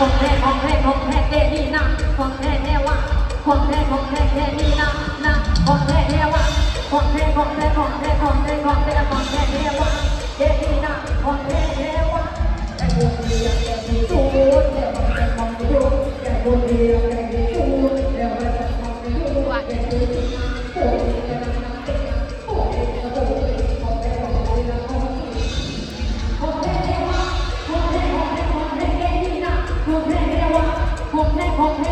ของแท้องแท้องแท้แนี้นะของแทแน่ว่าของแท้องแท้แนีนะนะของแทแน่ว่าก้องแท้องแท้องแท้องแท้องแท้แน่ว่าก้องแท 어?